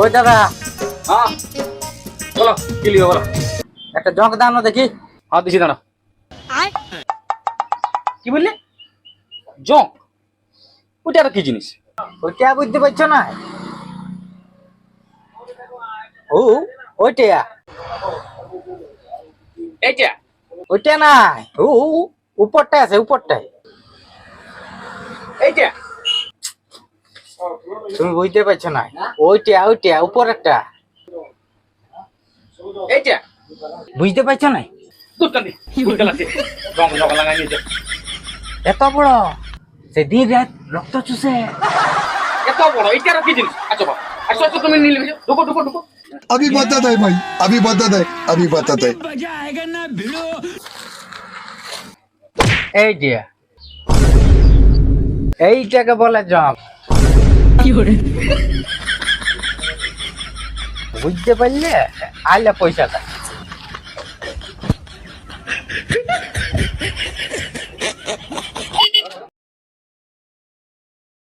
ওই দাদা? হ্যাঁ। বলো কি লিখো বলো? একটা জঙ্ক দাও না দেখি। হ্যাঁ দিছি দাঁড়া কি বললে? জঙ্ক ওটা আর কি জিনিস? ওইটা বুঝতে পারছ না? ও ওইটা এইটা? ওইটা না ও উপরটা আছে উপরটায় এইটা তুমি বুঝতে পারছো না ওইটা ওইটা উপরেরটা এইটা বুঝতে পারছো না দুধ কান্দি দুধ লাগছে জঙ্ক জঙ্ক লাগাই নিয়েছে এত বড় সে দিন রাত রক্ত চুষে এত বড় এইটা আর কি জিনিস আচ্ছা বাবা আচ্ছা আচ্ছা তুমি নিলে ঢুকো ঢুকো ঢুকো अभी बता है भाई अभी बता है अभी बता है এই যে এইটাকে বলে জঙ্ক বুঝতে পারলে আইলে পয়সাটা